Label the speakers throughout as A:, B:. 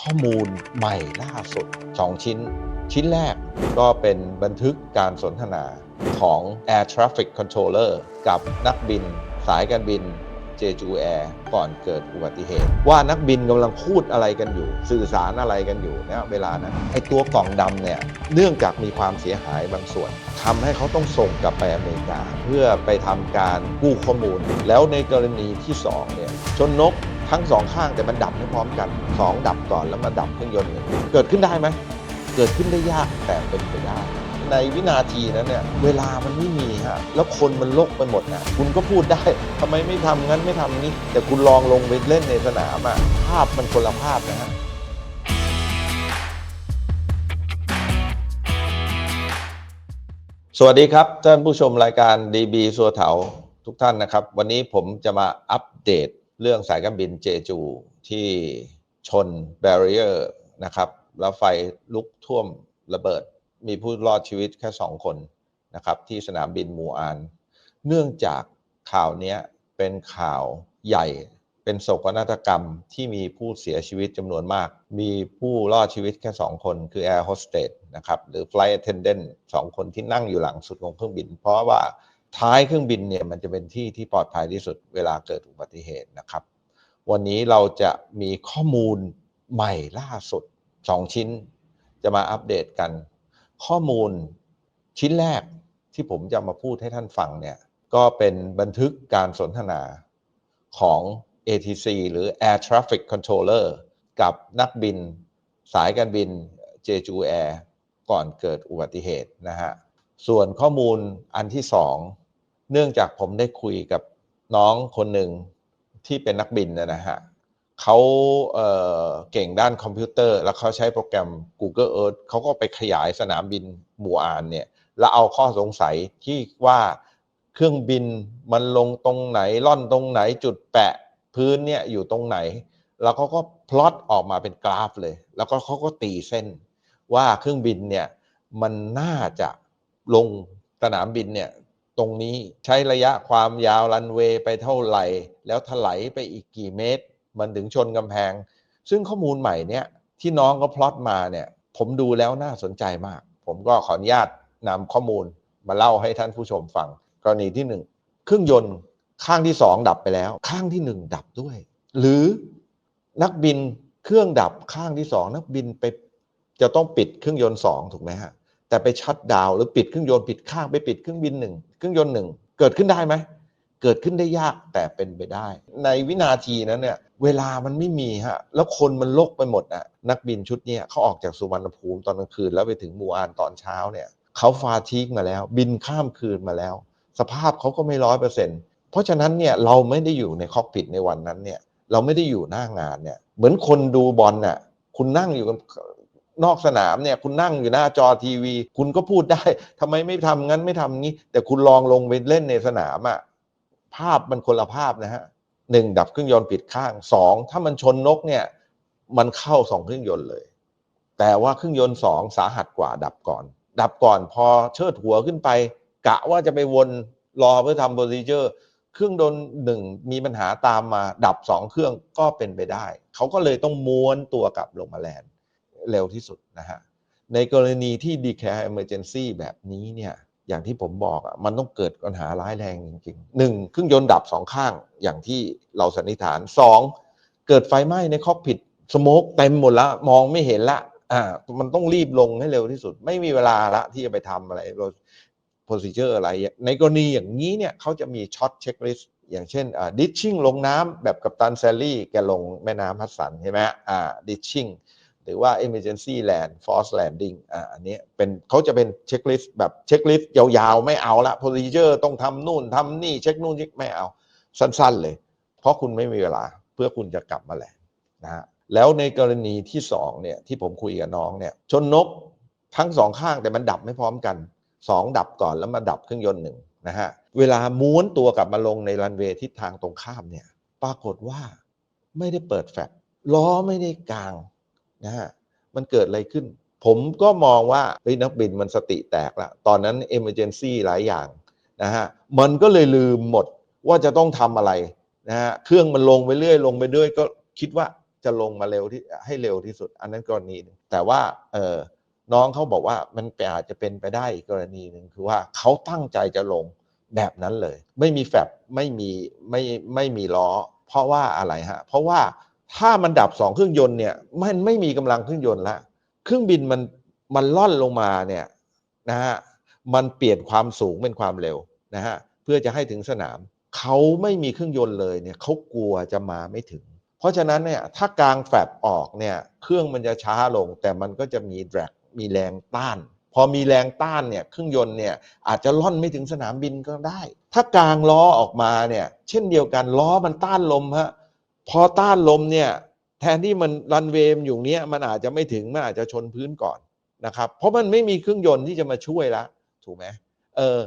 A: ข้อมูลใหม่ล่าสุด 2 ชิ้น ชิ้นแรกก็เป็นบันทึกการสนทนาของ Air Traffic Controller กับนักบินสายการบินเจจูแอร์ก่อนเกิดอุบัติเหตุ ว่านักบินกำลังพูดอะไรกันอยู่ สื่อสารอะไรกันอยู่นะเวลานั้นไอตัวกล่องดำเนี่ยเนื่องจากมีความเสียหายบางส่วนทำให้เขาต้องส่งกลับไปอเมริกา เพื่อไปทำการกู้ข้อมูล แล้วในกรณีที่2เนี่ยชนนก ทั้งสองข้างแต่มันดับไม่พร้อมกัน2ดับก่อนแล้วมาดับเครื่องยนต์เกิดขึ้นได้ไหมเกิดขึ้นได้ยากแต่เป็นไปได้ ในวินาทีนั้นเนี่ยเวลามันไม่มีฮะแล้วคนมันลกไปหมดนะคุณก็พูดได้ทำไมไม่ทำงั้นไม่ทำนี้ แต่คุณลองลงไปเล่นในสนามอะภาพมันคนละภาพนะฮะสวัสดีครับ ท่านผู้ชมรายการ DB สัวเถาทุกท่านนะครับ วันนี้ผมจะมาอัปเดต เรื่องสายการบินเจจูที่ชนแบเรียร์นะครับ แล้วไฟลุกท่วมระเบิด มีผู้รอดชีวิตแค่2คนนะครับ ที่สนามบินมูอาน เนื่องจากข่าวนี้เป็นข่าวใหญ่เป็นโศกนาฏกรรมที่มีผู้เสียชีวิตจำนวนมาก มีผู้รอดชีวิตแค่ 2 คน คือ Air Hostess นะครับ หรือ Flight Attendant 2 คนที่นั่งอยู่หลังสุดของเครื่องบิน เพราะว่า ท้ายเครื่องบินเนี่ยมันจะเป็นที่ที่ปลอดภัยที่สุดเวลาเกิดอุบัติเหตุนะครับ วันนี้เราจะมีข้อมูลใหม่ล่าสุด 2 ชิ้น จะมาอัปเดตกัน ข้อมูลชิ้นแรกที่ผมจะมาพูดให้ท่านฟังเนี่ยก็เป็นบันทึกการสนทนาของ ATC หรือ Air Traffic Controller กับนักบินสายการบิน Jeju Air ก่อนเกิดอุบัติเหตุนะฮะ ส่วนข้อมูลอันที่สอง เนื่องจากผมได้คุยกับน้องคนหนึ่งที่เป็นนักบินนะฮะเขาเเก่งด้านคอมพิวเตอร์ แล้วเขาใช้โปรแกรม Google Earth เขาก็ไปขยายสนามบินมูอานเนี่ย แล้วเอาข้อสงสัยที่ว่าเครื่องบินมันลงตรงไหนล่อนตรงไหนจุดแปะพื้นเนี่ยอยู่ตรงไหน แล้วเขาก็พลอตออกมาเป็นกราฟเลย แล้วก็เขาก็ตีเส้น ว่าเครื่องบินเนี่ยมันน่าจะลงสนามบินเนี่ย ตรงนี้ใช้ระยะความยาวรันเวย์ไปเท่าไหร่ แล้วถลายไปอีกกี่เมตร มันถึงชนกำแพง ซึ่งข้อมูลใหม่เนี่ยที่น้องก็พลอตมาเนี่ยผมดูแล้วน่าสนใจมาก ผมก็ขออนุญาตนำข้อมูลมาเล่าให้ท่านผู้ชมฟัง กรณีที่หนึ่งเครื่องยนต์ข้างที่สองดับไปแล้ว ข้างที่หนึ่งดับด้วย หรือนักบินเครื่องดับข้างที่สองนักบินไปจะต้องปิดเครื่องยนต์สองถูกไหมฮะ แต่ไปชัดดาวหรือปิดเครื่องยนต์ผิดข้างไปปิดเครื่องบินหนึ่งเครื่องยนต์หนึ่งเกิดขึ้นได้ไหมเกิดขึ้นได้ยากแต่เป็นไปได้ ในวินาทีนั้นเนี่ยเวลามันไม่มีฮะแล้วคนมันลกไปหมดอะนักบินชุดเนี้ยเขาออกจากสุวรรณภูมิตอนกลางคืนแล้วไปถึงมูอานตอนเช้าเนี่ยเขาฟาทีกมาแล้ว บินข้ามคืนมาแล้ว สภาพเขาก็ไม่ร้อยเปอร์เซ็นต์เพราะฉะนั้นเนี่ยเราไม่ได้อยู่ในคอกพิทในวันนั้นเนี่ยเราไม่ได้อยู่หน้างานเนี่ยเหมือนคนดูบอลน่ะคุณนั่งอยู่กัน นอกสนามเนี่ยคุณนั่งอยู่หน้าจอทีวี คุณก็พูดได้ทำไมไม่ทำงั้นไม่ทำงี้ แต่คุณลองลงไปเล่นในสนามอะภาพมันคนละภาพนะฮะหนึ่งดับเครื่องยนต์ปิดข้างสองถ้ามันชนนกเนี่ยมันเข้าสองเครื่องยนต์เลย แต่ว่าเครื่องยนต์สองสาหัสกว่าดับก่อน ดับก่อนพอเชิดหัวขึ้นไป กะว่าจะไปวนรอเพื่อทำโปรซีเจอร์เครื่องยนหนึ่งมีปัญหาตามมาดับสองเครื่องก็เป็นไปได้ เขาก็เลยต้องม้วนตัวกลับลงมาแลนด์ เร็วที่สุดนะฮะในกรณีที่ declare emergency แบบนี้เนี่ยอย่างที่ผมบอกอะมันต้องเกิดปัญหาร้ายแรงจริงๆหนึ่งเครื่องยนต์ดับสองข้างอย่างที่เราสันนิษฐานสองเกิดไฟไหม้ในคอกพิทสโมกเต็มหมดละมองไม่เห็นละอ่ามันต้องรีบลงให้เร็วที่สุด ไม่มีเวลาละที่จะไปทำอะไรโปรซีเจอร์อะไร ในกรณีอย่างนี้เนี่ยเขาจะมีช็อตเช็คลิสต์อย่างเช่นอ่าดิชชิ่งลงน้ำแบบกัปตันแซลลี่แกลงแม่น้ำฮัดสันใช่ไหมอ่าดิชชิ่ง รือว่า emergency land force landing อ่าอันนี้เป็นเขาจะเป็นเช็คลิสต์แบบเช็คลิสต์ยาวๆ ไม่เอาละ procedure ต้องทำนู่นทำนี่ เช็คนู่นเช็คไม่เอา สั้นๆเลย เพราะคุณไม่มีเวลาเพื่อคุณจะกลับมาแหละนะฮะแล้วในกรณีที่สองเนี่ยที่ผมคุยกับน้องเนี่ยชนนกทั้งสองข้างแต่มันดับไม่พร้อมกันสองดับก่อนแล้วมาดับเครื่องยนต์หนึ่งนะฮะเวลาม้วนตัวกลับมาลงในรันเวย์ทิศทางตรงข้ามเนี่ยปรากฏว่าไม่ได้เปิดแฟลชล้อไม่ได้กลาง นะฮะมันเกิดอะไรขึ้น ผมก็มองว่าเฮ้ยนักบินมันสติแตกละตอนนั้น emergency หลายอย่างนะฮะมันก็เลยลืมหมดว่าจะต้องทำอะไรนะฮะเครื่องมันลงไปเรื่อยลงไปเรื่อยก็คิดว่าจะลงมาเร็วที่ให้เร็วที่สุด อันนั้นกรณีนึงแต่ว่าเออน้องเขาบอกว่ามันอาจจะเป็นไปได้อีกกรณีหนึ่งคือว่าเขาตั้งใจจะลงแบบนั้นเลย ไม่มีแฟบไม่มีไม่ไม่มีล้อ เพราะว่าอะไรฮะ เพราะว่า ถ้ามันดับสองเครื่องยนต์เนี่ยมันไม่มีกำลังเครื่องยนต์ละเครื่องบินมันมันล่อนลงมาเนี่ยนะฮะมันเปลี่ยนความสูงเป็นความเร็วนะฮะเพื่อจะให้ถึงสนามเขาไม่มีเครื่องยนต์เลยเนี่ยเขากลัวจะมาไม่ถึง เพราะฉะนั้นเนี่ยถ้ากลางแฟบออกเนี่ยเครื่องมันจะช้าลง แต่มันก็จะมีแรงมีแรงต้าน พอมีแรงต้านเนี่ยเครื่องยนต์เนี่ยอาจจะล่อนไม่ถึงสนามบินก็ได้ ถ้ากลางล้อออกมาเนี่ยเช่นเดียวกันล้อมันต้านลมฮะ พอต้านลมเนี่ยแทนที่มันรันเวย์อยู่เนี้ยมันอาจจะไม่ถึงมันอาจจะชนพื้นก่อนนะครับ เพราะมันไม่มีเครื่องยนต์ที่จะมาช่วยละถูกไหมเออ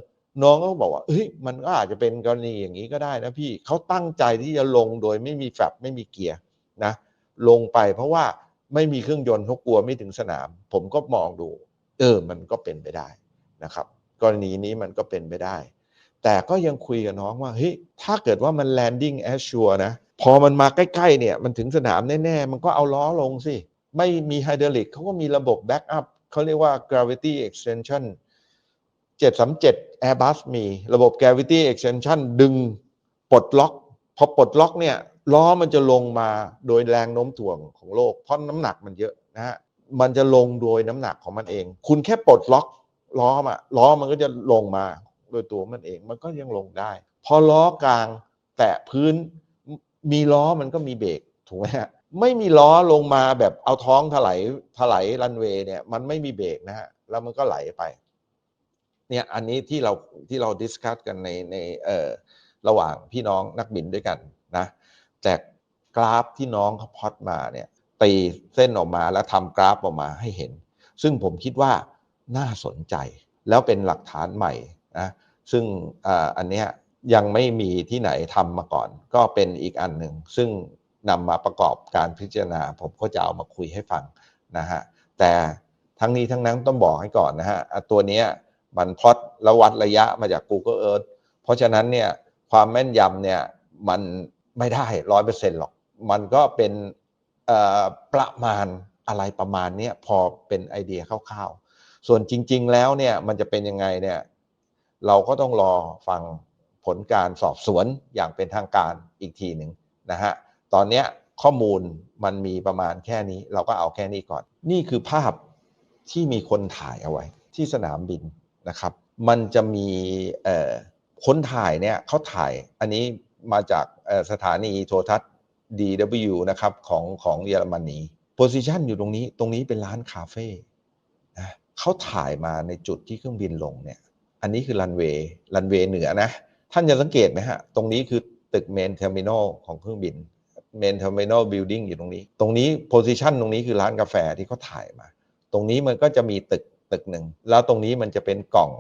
A: น้องก็บอกว่าเฮ้ยมันก็อาจจะเป็นกรณีอย่างนี้ก็ได้นะพี่เขาตั้งใจที่จะลงโดยไม่มีแฟบไม่มีเกียร์นะลงไปเพราะว่าไม่มีเครื่องยนต์เขากลัวไม่ถึงสนาม ผมก็มองดู เออมันก็เป็นไปได้นะครับ กรณีนี้มันก็เป็นไปได้ แต่ก็ยังคุยกับน้องว่าเฮ้ยถ้าเกิดว่ามัน landing as sure นะ พอมันมาใกล้ๆเนี่ยมันถึงสนามแน่ๆ มันก็เอาล้อลงสิ ไม่มีไฮดรอลิกเขาก็มีระบบ backup เขาเรียกว่า gravity extension 737 Airbus มีระบบ gravity extension ดึงปลดล็อก พอปลดล็อกเนี่ยล้อมันจะลงมาโดยแรงโน้มถ่วงของโลก เพราะน้ำหนักมันเยอะนะฮะมันจะลงโดยน้ำหนักของมันเอง คุณแค่ปลดล็อกล้อมาล้อมันก็จะลงมาโดยตัวมันเองมันก็ยังลงได้ พอล้อกลางแตะพื้น มีล้อมันก็มีเบรกถูกไหมฮะไม่มีล้อลงมาแบบเอาท้องถลายถลายรันเวย์เนี่ยมันไม่มีเบรกนะฮะแล้วมันก็ไหลไปเนี่ยอันนี้ที่เราที่เราดิสคัสกันในในเอ่อระหว่างพี่น้องนักบินด้วยกันนะแต่กราฟที่น้องเขาพอดมาเนี่ยตีเส้นออกมาแล้วทำกราฟออกมาให้เห็น ซึ่งผมคิดว่าน่าสนใจแล้วเป็นหลักฐานใหม่นะซึ่งอันเนี้ย ยังไม่มีที่ไหนทำมาก่อน ก็เป็นอีกอันหนึ่งซึ่งนำมาประกอบการพิจารณา ผมก็จะเอามาคุยให้ฟังนะฮะแต่ทั้งนี้ทั้งนั้นต้องบอกให้ก่อนนะฮะตัวนี้มันพอดแล้ววัดระยะมาจาก Google Earth เพราะฉะนั้นเนี่ยความแม่นยำเนี่ยมันไม่ได้ร้อยเปอร์เซ็นต์หรอก มันก็เป็นประมาณอะไรประมาณนี้พอเป็นไอเดียคร่าวๆ ส่วนจริง ๆ แล้วเนี่ยมันจะเป็นยังไงเนี่ยเราก็ต้องรอฟัง ผลการสอบสวนอย่างเป็นทางการอีกทีหนึ่งนะฮะตอนนี้ข้อมูลมันมีประมาณแค่นี้ เราก็เอาแค่นี้ก่อน นี่คือภาพที่มีคนถ่ายเอาไว้ ที่สนามบินนะครับ มันจะมีคนถ่ายเนี่ยเขาถ่ายอันนี้มาจากสถานีโทรทัศน์ DW นะครับของของเยอรมนีโพซิชันอยู่ตรงนี้ตรงนี้เป็นร้านคาเฟ่เขาถ่ายมาในจุดที่เครื่องบินลงเนี่ย อันนี้คือรันเวย์รันเวย์เหนือนะ ท่านจะสังเกตไหมฮะ ตรงนี้คือตึกเมนเทอร์มินอลของเครื่องบินเมนเทอร์มินอลบิลดิ้งอยู่ตรงนี้ ตรงนี้โพซิชันตรงนี้คือร้านกาแฟที่เขาถ่ายมา ตรงนี้มันก็จะมีตึกตึกหนึ่ง แล้วตรงนี้มันจะเป็นกล่อง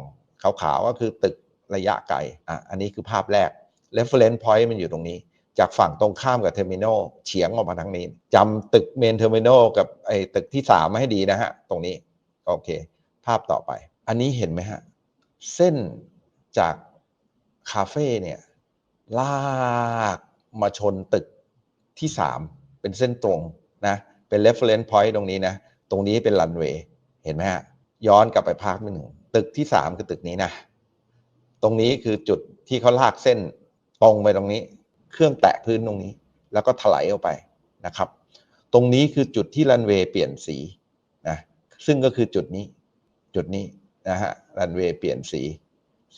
A: ขาวๆก็คือตึกระยะไกลอะอันนี้คือภาพแรก reference point มันอยู่ตรงนี้ จากฝั่งตรงข้ามกับเทอร์มินอลเฉียงออกมาทางนี้จำตึกเมนเทอร์มินอลกับไอ้ตึกที่สามมาให้ดีนะฮะ ตรงนี้ โอเค ภาพต่อไป อันนี้เห็นไหมฮะ เส้นจาก คาเฟ่เนี่ยลากมาชนตึกที่สามเป็นเส้นตรงนะเป็น reference point ตรงนี้นะ ตรงนี้เป็นรันเวย์เห็นไหมฮะย้อนกลับไปภาพหนึ่งตึกที่สามคือตึกนี้นะ ตรงนี้คือจุดที่เขาลากเส้นตรงไปตรงนี้ เครื่องแตะพื้นตรงนี้ แล้วก็ถลายออกไปนะครับ ตรงนี้คือจุดที่รันเวย์เปลี่ยนสีนะซึ่งก็คือจุดนี้จุดนี้นะฮะรันเวย์เปลี่ยนสี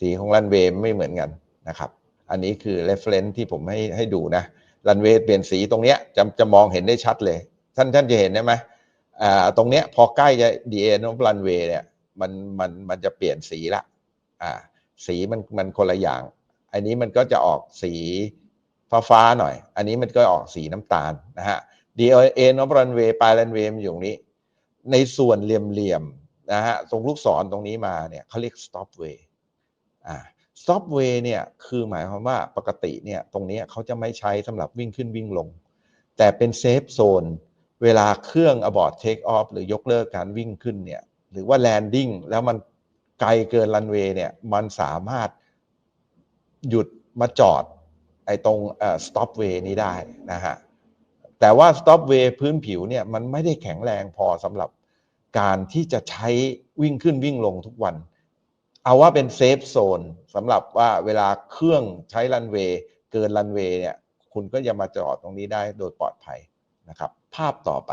A: สีของรันเวย์ไม่เหมือนกันนะครับ อันนี้คือ reference ที่ผมให้ให้ดูนะรันเวย์เปลี่ยนสีตรงเนี้ยจะจะมองเห็นได้ชัดเลย ท่านท่านจะเห็นได้ไหมอ่าตรงเนี้ยพอใกล้จะดีเอ็นของรันเวย์เนี่ยมันมันมันจะเปลี่ยนสีละอ่าสีมันมันคนละอย่าง อันนี้มันก็จะออกสีฟ้าฟ้าหน่อย อันนี้มันก็ออกสีน้ำตาลนะฮะ DA นอรันเวย์ปลายรันเวย์มันอยู่ตรงนี้ ในส่วนเหลี่ยมๆนะฮะตรงลูกศรตรงนี้มาเนี่ยเขาเรียก stop way อ่า stop way เนี่ยคือหมายความว่าปกติเนี่ยตรงนี้เขาจะไม่ใช้สำหรับวิ่งขึ้นวิ่งลง แต่เป็นเซฟโซนเวลาเครื่อง abort take off หรือยกเลิกการวิ่งขึ้นเนี่ยหรือว่า landing แล้วมันไกลเกินรันเวย์เนี่ยมันสามารถหยุดมาจอดไอ้ตรง stop way นี้ได้นะฮะแต่ว่า stopway พื้นผิวเนี่ยมันไม่ได้แข็งแรงพอสำหรับการที่จะใช้วิ่งขึ้นวิ่งลงทุกวัน เอาว่าเป็นเซฟโซนสำหรับว่าเวลาเครื่องใช้รันเวย์เกินรันเวย์เนี่ยคุณก็จะมาจอดตรงนี้ได้โดยปลอดภัยนะครับ ภาพต่อไป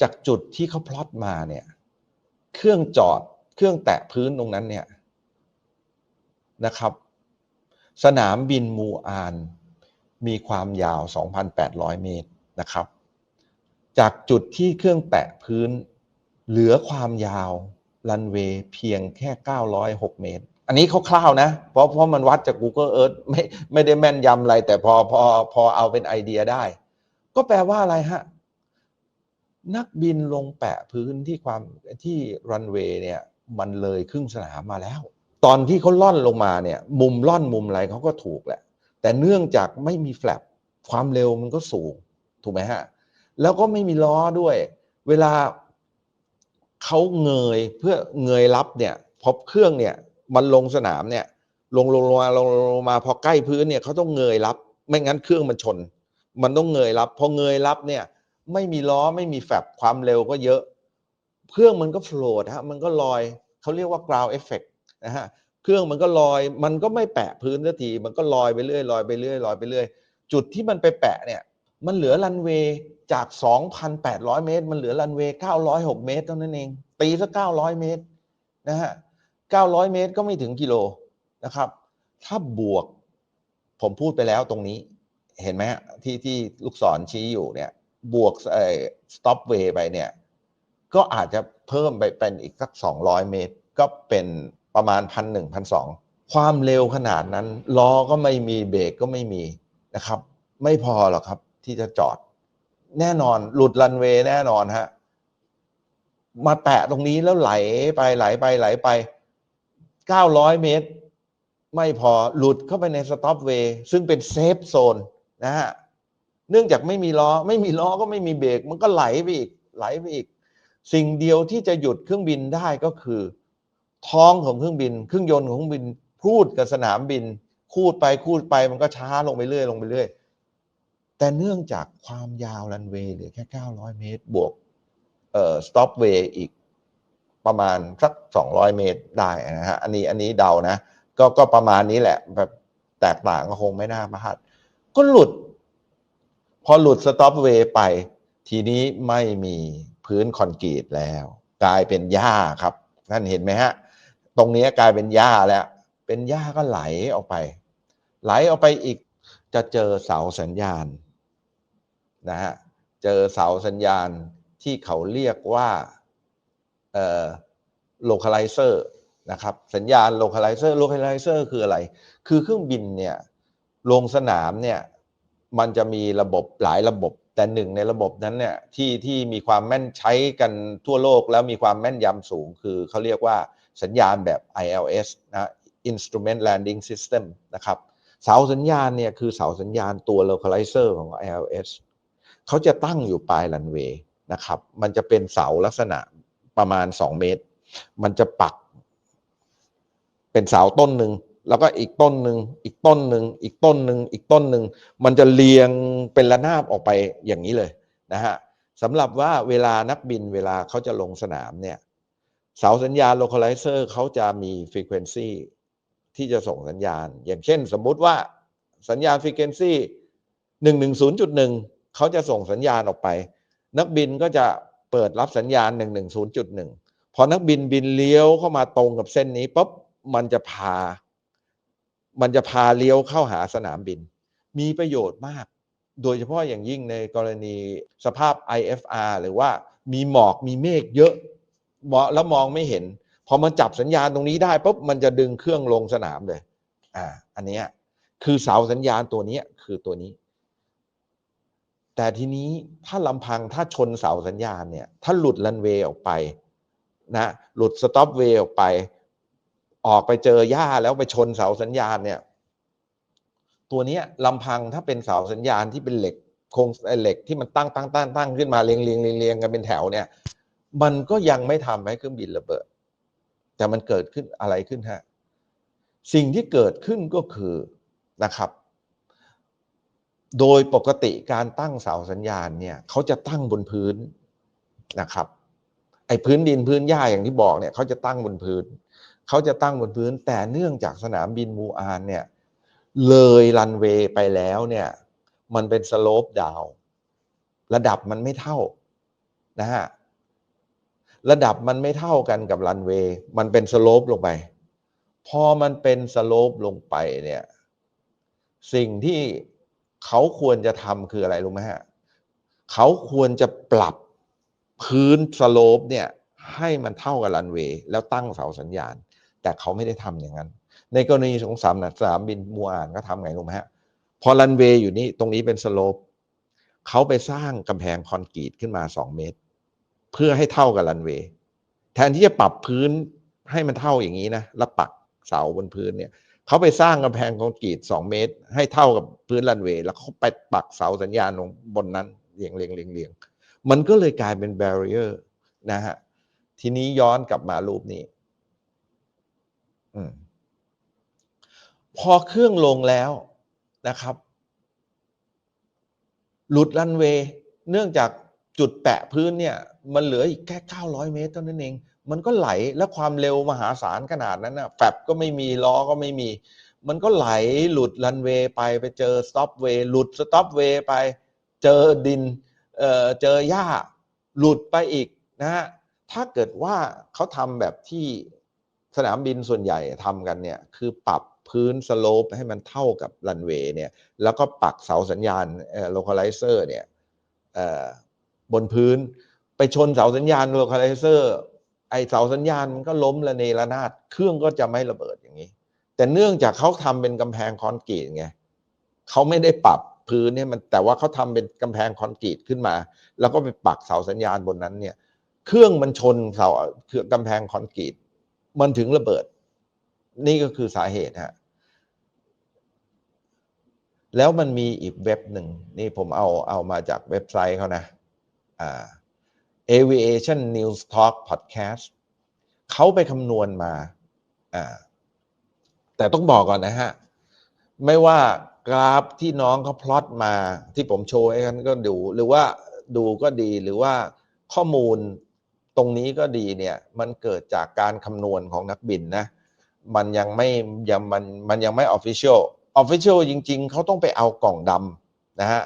A: จากจุดที่เขาพลอตมาเนี่ยเครื่องจอดเครื่องแตะพื้นตรงนั้นเนี่ยนะครับ สนามบินมูอาน มีความยาว 2,800 เมตรนะครับ จากจุดที่เครื่องแตะพื้นเหลือความยาว รันเวย์เพียงแค่ 906 เมตร อันนี้คร่าวๆนะ เพราะเพราะมันวัดจาก Google Earth ไม่ไม่ได้แม่นยำอะไร แต่พอพอพอเอาเป็นไอเดียได้ ก็แปลว่าอะไรฮะ นักบินลงแปะพื้นที่ความที่รันเวย์เนี่ย มันเลยครึ่งสนามมาแล้ว ตอนที่เขาล่อนลงมาเนี่ย มุมล่อนมุมอะไรเขาก็ถูกแหละ แต่เนื่องจากไม่มีแฟลปความเร็วมันก็สูง ถูกไหมฮะ แล้วก็ไม่มีล้อด้วย เวลา เขาเงยเพื่อเงยรับเนี่ยพอเครื่องเนี่ยมันลงสนามเนี่ยลงลงลงมาลงลงลงมาพอใกล้พื้นเนี่ยเขาต้องเงยรับ ไม่งั้นเครื่องมันชน มันต้องเงยรับ พอเงยรับเนี่ยไม่มีล้อไม่มีแฟบความเร็วก็เยอะ เครื่องมันก็โฟลดฮะมันก็ลอยเขาเรียกว่า ground effect นะฮะเครื่องมันก็ลอย มันก็ไม่แปะพื้นสักทีมันก็ลอยไปเรื่อยลอยไปเรื่อยลอยไปเรื่อยจุดที่มันไปแปะเนี่ย มันเหลือรันเวย์จาก 2,800 เมตร มันเหลือรันเวย์906 เมตรเท่านั้นเอง ตีสัก900 เมตรนะฮะ 900 เมตรก็ไม่ถึงกิโลนะครับ ถ้าบวกผมพูดไปแล้วตรงนี้ เห็นไหมที่ที่ลูกศรชี้อยู่เนี่ย บวกเอ่อ stop way ไปเนี่ย ก็อาจจะเพิ่มไปเป็นอีกสัก 200 เมตร ก็เป็นประมาณพันหนึ่งพันสองความเร็วขนาดนั้นล้อก็ไม่มีเบรกก็ไม่มีนะครับ ไม่พอหรอกครับ ที่จะจอด แน่นอนหลุดรันเวย์แน่นอนฮะมาแตะตรงนี้แล้วไหลไปไหลไปไหลไป900เมตร ไม่พอหลุดเข้าไปในสต็อปเวย์ซึ่งเป็นเซฟโซนนะฮะเนื่องจากไม่มีล้อ ไม่มีล้อก็ไม่มีเบรกมันก็ไหลไปอีกไหลไปอีก สิ่งเดียวที่จะหยุดเครื่องบินได้ก็คือ ท้องของเครื่องบิน เครื่องยนต์ของเครื่องบินพูดกับสนามบิน คูดไปคูดไปมันก็ช้าลงไปเรื่อยลงไปเรื่อย แต่เนื่องจากความยาวรันเวย์เหลือแค่ 900 เมตร บวกเอ่อสต็อปเวย์อีกประมาณสัก 200 เมตรได้นะฮะอันนี้อันนี้เดานะก็ก็ประมาณนี้แหละแบบแตกต่างก็คงไม่น่ามาหัดก็หลุด พอหลุดสต็อปเวย์ไป ทีนี้ไม่มีพื้นคอนกรีตแล้ว กลายเป็นหญ้าครับท่านเห็นไหมฮะ ตรงนี้กลายเป็นหญ้าแล้ว เป็นหญ้าก็ไหลออกไป ไหลออกไปอีก จะเจอเสาสัญญาณนะฮะเจอเสาสัญญาณที่เขาเรียกว่าเอ่อ localizer นะครับสัญญาณ localizer localizer คืออะไร คือเครื่องบินเนี่ยลงสนามเนี่ยมันจะมีระบบหลายระบบ แต่หนึ่งในระบบนั้นเนี่ยที่ที่มีความแม่นใช้กันทั่วโลกแล้วมีความแม่นยำสูง คือเขาเรียกว่าสัญญาณแบบ ILS นะ Instrument Landing System นะครับ เสาสัญญาณเนี่ยคือเสาสัญญาณตัว localizer ของ ILS เขาจะตั้งอยู่ปลายรันเวย์นะครับ มันจะเป็นเสาลักษณะประมาณ 2 เมตร มันจะปัก เป็นเสาต้นหนึ่งแล้วก็อีกต้นหนึ่งอีกต้นหนึ่งอีกต้นหนึ่งอีกต้นหนึ่งมันจะเรียงเป็นระนาบออกไปอย่างนี้เลยนะฮะสำหรับว่าเวลานักบินเวลาเขาจะลงสนามเนี่ยเสาสัญญาณ localizer เขาจะมี frequency ที่จะส่งสัญญาณ อย่างเช่นสมมุติว่าสัญญาณ frequency 110.1เขาจะส่งสัญญาณออกไป นักบินก็จะเปิดรับสัญญาณ110.1พอนักบินบินเลี้ยวเข้ามาตรงกับเส้นนี้ปุ๊บมันจะพา มันจะพาเลี้ยวเข้าหาสนามบิน มีประโยชน์มาก โดยเฉพาะอย่างยิ่งในกรณีสภาพ IFR หรือว่ามีหมอกมีเมฆเยอะเหมาะแล้วมองไม่เห็น พอมันจับสัญญาณตรงนี้ได้ปุ๊บมันจะดึงเครื่องลงสนามเลย อ่า อันเนี้ยคือเสาสัญญาณตัวนี้คือตัวนี้ แต่ทีนี้ถ้าลำพังถ้าชนเสาสัญญาณเนี่ย ถ้าหลุดรันเวย์ออกไปนะหลุดสต็อปเวย์ออกไป ออกไปเจอหญ้าแล้วไปชนเสาสัญญาณเนี่ย ตัวนี้ลำพังถ้าเป็นเสาสัญญาณที่เป็นเหล็กโครงเหล็กที่มันตั้งตั้งตั้งตั้งขึ้นมาเรียงเรียงเรียงเรียงกันเป็นแถวเนี่ย มันก็ยังไม่ทำให้เครื่องบินระเบิด แต่มันเกิดขึ้นอะไรขึ้นฮะสิ่งที่เกิดขึ้นก็คือนะครับ โดยปกติการตั้งเสาสัญญาณเนี่ยเขาจะตั้งบนพื้นนะครับ ไอ้พื้นดินพื้นหญ้าอย่างที่บอกเนี่ยเขาจะตั้งบนพื้นเขาจะตั้งบนพื้น แต่เนื่องจากสนามบินมูอานเนี่ยเลยรันเวย์ไปแล้วเนี่ยมันเป็นสโลปดาวระดับมันไม่เท่านะฮะ ระดับมันไม่เท่ากันกับรันเวย์มันเป็นสโลปลงไป พอมันเป็นสโลปลงไปเนี่ยสิ่งที่เขาควรจะทำคืออะไรรู้ไหมฮะเขาควรจะปรับพื้นสโลปเนี่ยให้มันเท่ากับรันเวย์แล้วตั้งเสาสัญญาณ แต่เขาไม่ได้ทำอย่างนั้น ในกรณีของสามนะสามบินมัวอ่านก็ทำไงรู้ไหมฮะพอรันเวย์อยู่นี่ตรงนี้เป็นสโลปเขาไปสร้างกำแพงคอนกรีตขึ้นมาสองเมตร เพื่อให้เท่ากับรันเวย์แทนที่จะปรับพื้นให้มันเท่าอย่างนี้นะแล้วปักเสาบนพื้นเนี่ยเขาไปสร้างกำแพงคอนกรีตสองเมตร ให้เท่ากับพื้นรันเวย์แล้วเขาไปปักเสาสัญญาณลงบนนั้นเรียงเรียงเรียงเรียงมันก็เลยกลายเป็น b บ r r i e r นะฮะทีนี้ย้อนกลับมารูปนี้อพอเครื่องลงแล้วนะครับ หลุดรันเวย์เนื่องจาก จุดแปะพื้นเนี่ยมันเหลืออีกแค่ 900 เมตรเท่านั้นเอง มันก็ไหลและความเร็วมหาศาลขนาดนั้นนะแฟบก็ไม่มีล้อก็ไม่มี มันก็ไหลหลุดรันเวย์ไปไปเจอสต็อปเวย์หลุดสต็อปเวย์ไปเจอดินเอ่อเจอหญ้าหลุดไปอีกนะฮะถ้าเกิดว่าเขาทำแบบที่สนามบินส่วนใหญ่ทำกันเนี่ยคือปรับพื้นสโลปให้มันเท่ากับรันเวย์เนี่ยแล้วก็ปักเสาสัญญาณเอ่อ localizer เนี่ยเอ่อ บนพื้น ไปชนเสาสัญญาณ localizer ไอเสาสัญญาณมันก็ล้มระเนระนาดเครื่องก็จะไม่ระเบิดอย่างนี้ แต่เนื่องจากเขาทำเป็นกำแพงคอนกรีตไงเขาไม่ได้ปรับพื้นเนี่ยมันแต่ว่าเขาทำเป็นกำแพงคอนกรีตขึ้นมา แล้วก็ไปปักเสาสัญญาณบนนั้นเนี่ย เครื่องมันชนเสาคือกำแพงคอนกรีตมันถึงระเบิด นี่ก็คือสาเหตุฮะแล้วมันมีอีกเว็บหนึ่งนี่ผมเอาเอามาจากเว็บไซต์เขานะ Aviation News Talk Podcast เขาไปคำนวณมาอ่าแต่ต้องบอกก่อนนะฮะ ไม่ว่ากราฟที่น้องเขาพลอตมาที่ผมโชว์ให้กันก็ดูหรือว่าดูก็ดีหรือว่าข้อมูลตรงนี้ก็ดีเนี่ย มันเกิดจากการคำนวณของนักบินนะ มันยังไม่ยังมันมันยังไม่ออฟฟิเชียลออฟฟิเชียลจริง ๆ เขาต้องไปเอากล่องดำนะฮะ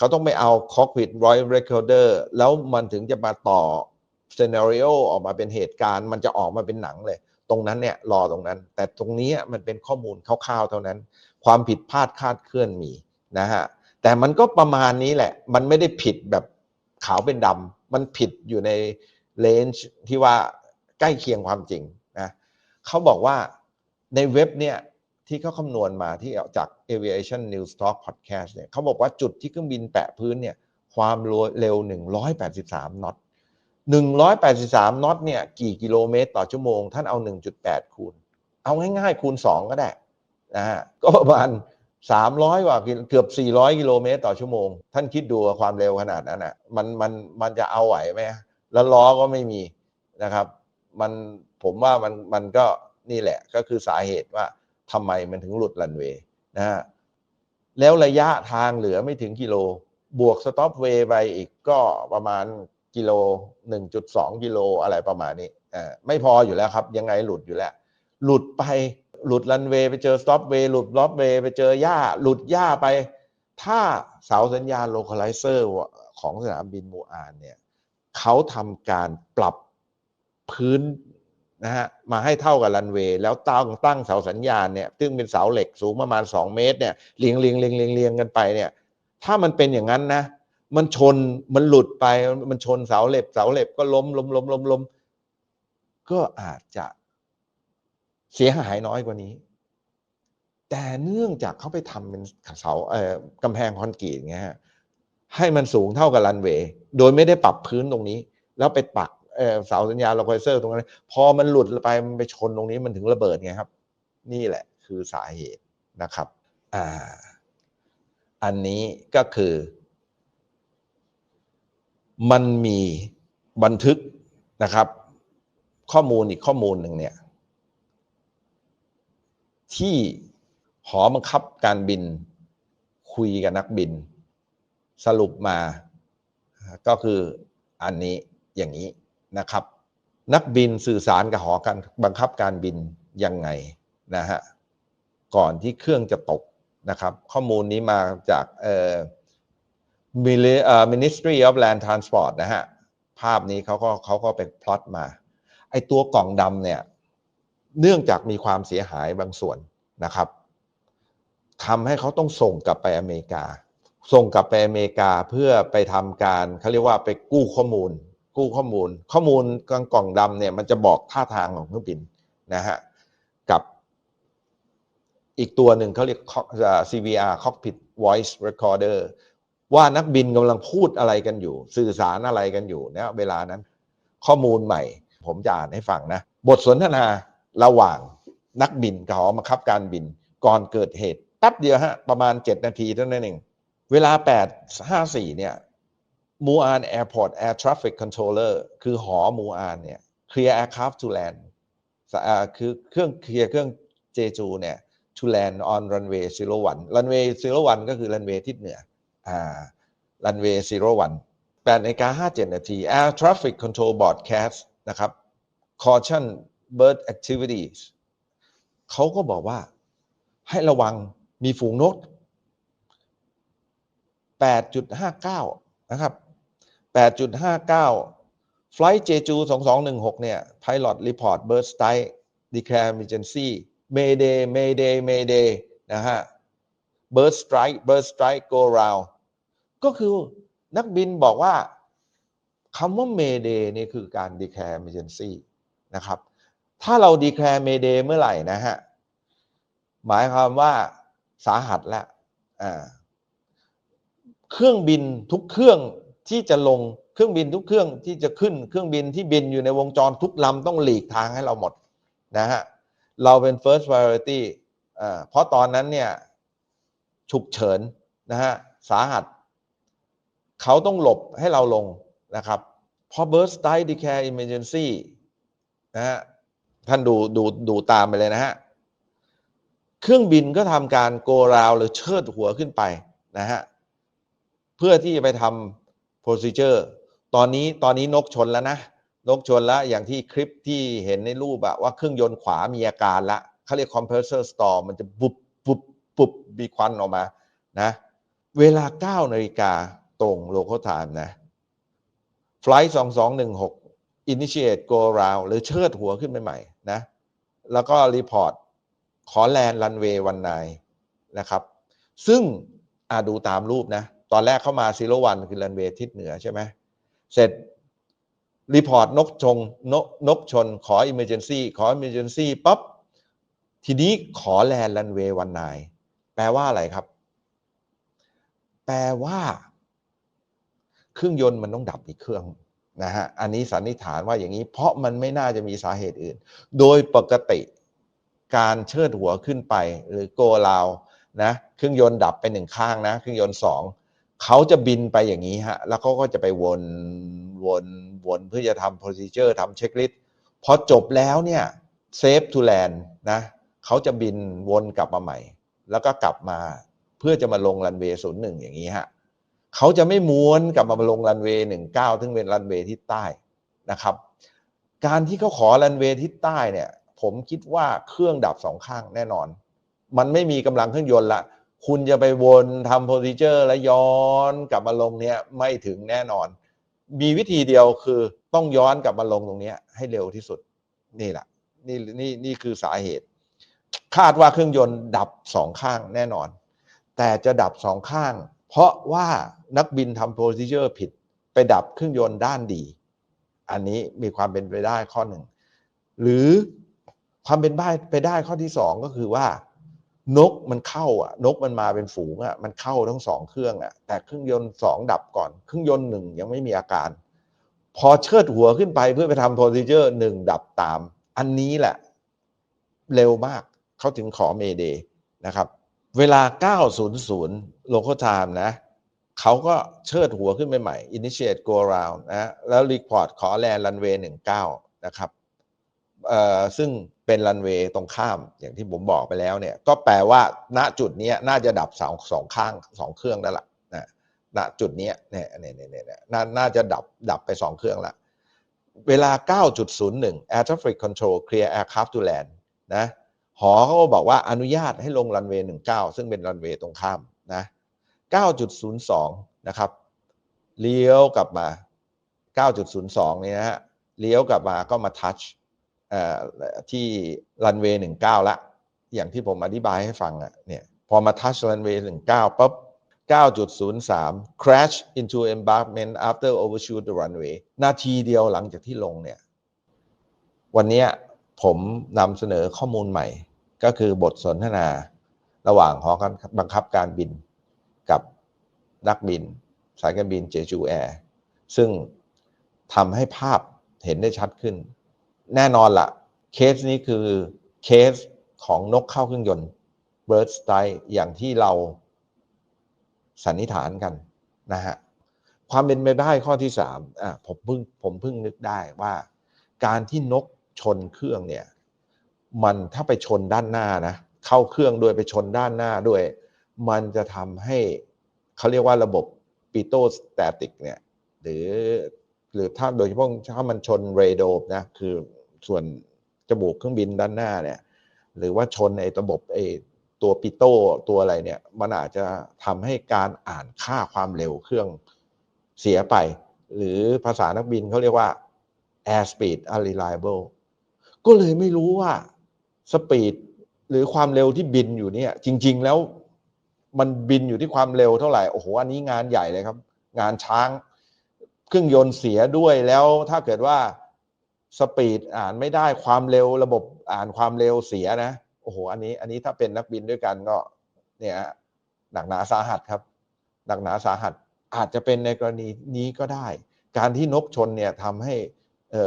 A: เขาต้องไปเอา cockpit voice recorder แล้วมันถึงจะมาต่อ scenario ออกมาเป็นเหตุการณ์ มันจะออกมาเป็นหนังเลย ตรงนั้นเนี่ยรอตรงนั้น แต่ตรงนี้มันเป็นข้อมูลคร่าวๆ เท่านั้น ความผิดพลาดคาดเคลื่อนมีนะฮะแต่มันก็ประมาณนี้แหละ มันไม่ได้ผิดแบบขาวเป็นดำมันผิดอยู่ในเลนจ์ที่ว่าใกล้เคียงความจริงนะเขาบอกว่าในเว็บเนี่ย ที่เขาคำนวณมาที่จาก Aviation News Talk Podcast เนี่ยเขาบอกว่าจุดที่เครื่องบินแปะพื้นเนี่ยความเร็ว 183 น็อต 183 น็อตเนี่ยกี่กิโลเมตรต่อชั่วโมง ท่านเอา 1.8 คูณ เอาง่ายๆ คูณ 2 ก็ได้นะฮะก็ประมาณ 300 กว่าเกือบ 400 กิโลเมตรต่อชั่วโมง ท่านคิดดูความเร็วขนาดนั้นอะมันมันมันจะเอาไหวไหมแล้วล้อก็ไม่มีนะครับ มันผมว่ามันมันก็นี่แหละก็คือสาเหตุว่า ทำไมมันถึงหลุดรันเวย์นะฮะแล้วระยะทางเหลือไม่ถึงกิโล บวกสต็อปเวย์ไปอีกก็ประมาณกิโล 1.2 กิโลอะไรประมาณนี้อ่าไม่พออยู่แล้วครับ ยังไงหลุดอยู่แล้ว หลุดไปหลุดรันเวย์ไปเจอสต็อปเวย์หลุดล็อปเวย์ไปเจอหญ้า หลุดหญ้าไป ถ้าเสาสัญญาณโลคอไลเซอร์ของสนามบินมูอานเนี่ยเขาทำการปรับพื้น นะฮะมาให้เท่ากับรันเวย์แล้วตั้งตั้งเสาสัญญาณเนี่ยซึ่งเป็นเสาเหล็กสูงประมาณ 2 เมตรเนี่ยเรียงเรียงเรียงเรียงเรียงกันไปเนี่ยถ้ามันเป็นอย่างนั้นนะมันชนมันหลุดไปมันชนเสาเหล็กเสาเหล็กก็ล้มล้มล้มล้มล้มก็อาจจะเสียหายน้อยกว่านี้ แต่เนื่องจากเขาไปทำเป็นเสาเอ่อกำแพงคอนกรีตไงฮะให้มันสูงเท่ากับรันเวย์โดยไม่ได้ปรับพื้นตรงนี้ แล้วไปปัก เสาสัญญาณโลคอเซอร์ตรงนั้น พอมันหลุดไปมันไปชนตรงนี้มันถึงระเบิดไงครับ นี่แหละคือสาเหตุนะครับอ่าอันนี้ก็คือ มันมีบันทึกนะครับ ข้อมูลอีกข้อมูลหนึ่งเนี่ย ที่หอบังคับการบินคุยกับนักบิน สรุปมาก็คืออันนี้อย่างนี้ นะครับ นักบินสื่อสารกับหอการบังคับการบินยังไงนะฮะก่อนที่เครื่องจะตกนะครับ ข้อมูลนี้มาจากเอ่อ Ministry of Land Transport นะฮะภาพนี้เขาก็เขาก็ไปพลอตมาไอตัวกล่องดำเนี่ยเนื่องจากมีความเสียหายบางส่วนนะครับทำให้เขาต้องส่งกลับไปอเมริกา ส่งกลับไปอเมริกาเพื่อไปทำการเขาเรียกว่าไปกู้ข้อมูล กู้ข้อมูล ข้อมูลกล่องกล่องดำเนี่ยมันจะบอกท่าทางของเครื่องบินนะฮะกับอีกตัวหนึ่งเขาเรียก CVR Cockpit Voice Recorder ว่านักบินกำลังพูดอะไรกันอยู่ สื่อสารอะไรกันอยู่นะเวลานั้น ข้อมูลใหม่ ผมจะอ่านให้ฟังนะ บทสนทนาระหว่างนักบินกับหอบังคับการบิน ก่อนเกิดเหตุแป๊บเดียวฮะ ประมาณ 7 นาทีเท่านั้นเอง เวลา 8.54เนี่ย มูอานแอร์พอร์ตแอร์ทราฟฟิกคอนโทรลเลอร์คือหอมูอานเนี่ย clear aircraft to land คือเครื่องเคลียร์เครื่องเจจูเนี่ย to land on runway 01 runway 01ก็คือ runway ทิศเหนืออ่า runway 01 8นาฬิกา57นาที air traffic control broadcast นะครับ caution bird activities เขาก็บอกว่าให้ระวังมีฝูงนก 8.59 นะครับ 8.59 flight Jeju 2216 เนี่ย pilot report bird strike declare emergency mayday mayday mayday นะฮะ bird strike bird strike go round ก็คือนักบินบอกว่าคำว่า mayday นี่คือการ declare emergency นะครับ ถ้าเรา declare mayday เมื่อไหร่นะฮะ หมายความว่าสาหัสแล้ว อ่า เครื่องบินทุกเครื่อง ที่จะลงเครื่องบินทุกเครื่องที่จะขึ้นเครื่องบินที่บินอยู่ในวงจรทุกลำต้องหลีกทางให้เราหมดนะฮะเราเป็น first priority อ่าเพราะตอนนั้นเนี่ยฉุกเฉินนะฮะสาหัส เขาต้องหลบให้เราลงนะครับพอ burst strike declare emergency นะฮะท่านดูดูดูตามไปเลยนะฮะเครื่องบินก็ทำการโกราวหรือเชิดหัวขึ้นไปนะฮะเพื่อที่จะไปทำ procedure ตอนนี้ตอนนี้นกชนแล้วนะ นกชนแล้วอย่างที่คลิปที่เห็นในรูปอะว่าเครื่องยนต์ขวามีอาการละเขาเรียก compressor stall มันจะบุบบุบบุบมีควันออกมานะเวลา 9 นาฬิกาตรง local time นะ flight 2216 initiate go round หรือเชิดหัวขึ้นไปใหม่นะ แล้วก็ report ขอแลนด์รันเวย์วันนายนะครับ ซึ่งอาดูตามรูปนะ ตอนแรกเข้ามาซีโรวันคือรันเวย์ทิศเหนือใช่ไหมเสร็จรีพอร์ตนกชงนกนกชนขอ Emergency ขอ Emergency ปั๊บทีนี้ขอแลนด์รันเวย์วันนายแปลว่าอะไรครับ แปลว่า เครื่องยนต์มันต้องดับอีกเครื่องนะฮะอันนี้สันนิษฐานว่าอย่างนี้ เพราะมันไม่น่าจะมีสาเหตุอื่น โดยปกติการเชิดหัวขึ้นไป หรือโกลาวนะเครื่องยนต์ดับไปหนึ่งข้างนะ เครื่องยนต์สอง เขาจะบินไปอย่างนี้ฮะ แล้วเขาก็จะไปวนวนวนเพื่อจะทำ procedure ทำเช็คลิสต์พอจบแล้วเนี่ย safe to land นะเขาจะบินวนกลับมาใหม่ แล้วก็กลับมาเพื่อจะมาลงรันเวย์ศูนย์หนึ่งอย่างนี้ฮะเขาจะไม่ม้วนกลับมาลงรันเวย์หนึ่งเก้าซึ่งเป็นรันเวย์ทิศใต้นะครับ การที่เขาขอรันเวย์ทิศใต้เนี่ย ผมคิดว่าเครื่องดับสองข้างแน่นอน มันไม่มีกำลังเครื่องยนต์ละ คุณจะไปวนทำโพซิเจอร์แล้วย้อนกลับมาลงเนี้ยไม่ถึงแน่นอน มีวิธีเดียวคือต้องย้อนกลับมาลงตรงเนี้ยให้เร็วที่สุด นี่แหละนี่นี่นี่คือสาเหตุ คาดว่าเครื่องยนต์ดับสองข้างแน่นอน แต่จะดับสองข้าง เพราะว่านักบินทำโพซิเจอร์ผิดไปดับเครื่องยนต์ด้านดี อันนี้มีความเป็นไปได้ข้อหนึ่ง หรือความเป็นไปไปได้ข้อที่สองก็คือว่า นกมันเข้าอะ นกมันมาเป็นฝูงอะ มันเข้าทั้งสองเครื่องอะ แต่เครื่องยนต์สองดับก่อน เครื่องยนต์หนึ่งยังไม่มีอาการ พอเชิดหัวขึ้นไปเพื่อไปทำโพซิเจอร์หนึ่งดับตาม อันนี้แหละ เร็วมากเขาถึงขอเมเดนะครับ เวลา 900 local time นะ เขาก็เชิดหัวขึ้นไปใหม่ initiate go round นะ แล้ว report ขอแลนรันเวย์19 นะครับ ซึ่งเป็นรันเวย์ตรงข้ามอย่างที่ผมบอกไปแล้วเนี่ย ก็แปลว่าณจุดนี้น่าจะดับสองสองข้างสองเครื่องแล้วล่ะนะณจุดนี้เนี่ยเนี่ยเนี่ยน่าน่าจะดับดับไปสองเครื่องละเวลา 9.01 Air Traffic Control Clear Aircraft to Land นะหอเขาก็บอกว่าอนุญาตให้ลงรันเวย์19 ซึ่งเป็นรันเวย์ตรงข้ามนะ 9.02 นะครับ เลี้ยวกลับมา 9.02เนี่ยนะฮะ เลี้ยวกลับมาก็มาทัช ที่รันเวย์19ละ อย่างที่ผมอธิบายให้ฟังอะเนี่ยพอมาทัชรันเวย์19ปั๊บ9.03 crash into embankment after overshoot the runway นาทีเดียวหลังจากที่ลงเนี่ย วันนี้ผมนำเสนอข้อมูลใหม่ ก็คือบทสนทนาระหว่างหอการบังคับการบินกับนักบิน สายการบินเจจูแอร์ซึ่งทำให้ภาพเห็นได้ชัดขึ้น แน่นอนละเคสนี้คือเคสของนกเข้าเครื่องยนต์ bird strike อย่างที่เราสันนิษฐานกันนะฮะความเป็นไปได้ข้อที่สามอะผมเพิ่งผมเพิ่งนึกได้ว่า การที่นกชนเครื่องเนี่ย มันถ้าไปชนด้านหน้านะ เข้าเครื่องด้วยไปชนด้านหน้าด้วย มันจะทำให้เขาเรียกว่าระบบปิโตสแตติกเนี่ย หรือหรือถ้าโดยเฉพาะถ้ามันชนเรโดบนะ คือ ส่วนจมูกเครื่องบินด้านหน้าเนี่ย หรือว่าชนไอ้ระบบไอ้ตัวปิโตตัวอะไรเนี่ย มันอาจจะทำให้การอ่านค่าความเร็วเครื่องเสียไป หรือภาษานักบินเขาเรียกว่า air speed unreliable ก็เลยไม่รู้ว่าสปีดหรือความเร็วที่บินอยู่เนี่ย จริง ๆ แล้วมันบินอยู่ที่ความเร็วเท่าไหร่โอ้โหอันนี้งานใหญ่เลยครับ งานช้าง เครื่องยนต์เสียด้วยแล้วถ้าเกิดว่า สปีดอ่านไม่ได้ความเร็วระบบอ่านความเร็วเสียนะโอ้โหอันนี้อันนี้ถ้าเป็นนักบินด้วยกันก็เนี่ยหนักหนาสาหัสครับหนักหนาสาหัสอาจจะเป็นในกรณีนี้ก็ได้ การที่นกชนเนี่ยทำให้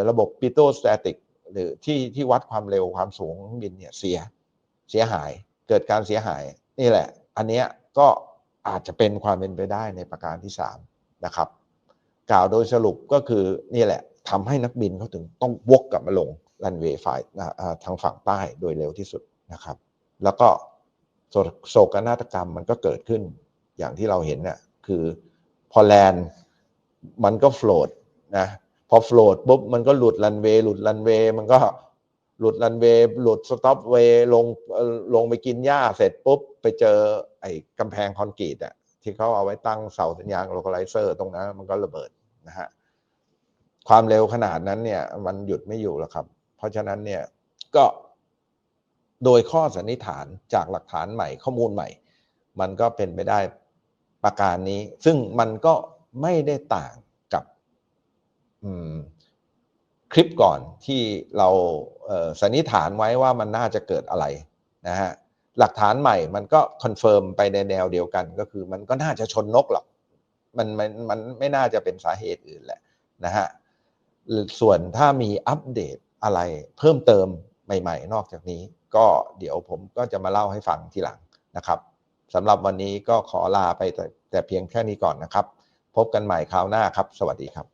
A: ระบบปิโตสแตติกหรือที่ที่วัดความเร็วความสูงบินเนี่ยเสียเสียหายเกิดการเสียหายนี่แหละ อันเนี้ยก็อาจจะเป็นความเป็นไปได้ในประการที่3นะครับกล่าวโดยสรุปก็คือนี่แหละ ทำให้นักบินเขาถึงต้องวกกลับมาลงรันเวย์ฝ่ายทางฝั่งใต้โดยเร็วที่สุดนะครับ แล้วก็โศกนาฏกรรมมันก็เกิดขึ้นอย่างที่เราเห็นน่ะคือพอแลนด์มันก็โฟลดนะพอโฟลดปุ๊บมันก็หลุดรันเวย์หลุดรันเวย์มันก็หลุดรันเวย์หลุดสต็อปเวย์ลงลงไปกินหญ้าเสร็จปุ๊บ ไปเจอไอ้กำแพงคอนกรีตอะที่เขาเอาไว้ตั้งเสาสัญญาณโลคอไลเซอร์ตรงนั้นมันก็ระเบิดนะฮะ ความเร็วขนาดนั้นเนี่ย มันหยุดไม่อยู่แล้วครับ เพราะฉะนั้นเนี่ยก็โดยข้อสันนิษฐานจากหลักฐานใหม่ข้อมูลใหม่ มันก็เป็นไปได้ประการนี้ ซึ่งมันก็ไม่ได้ต่างกับคลิปก่อนที่เราสันนิษฐานไว้ว่ามันน่าจะเกิดอะไรนะฮะหลักฐานใหม่มันก็คอนเฟิร์มไปในแนวเดียวกัน ก็คือมันก็น่าจะชนนกหรอกมันมันมันไม่น่าจะเป็นสาเหตุอื่นแหละนะฮะ ส่วนถ้ามีอัปเดตอะไรเพิ่มเติมใหม่ ๆ นอกจากนี้ ก็เดี๋ยวผมก็จะมาเล่าให้ฟังทีหลังนะครับสำหรับวันนี้ก็ขอลาไปแต่แต่เพียงแค่นี้ก่อนนะครับ พบกันใหม่คราวหน้าครับ สวัสดีครับ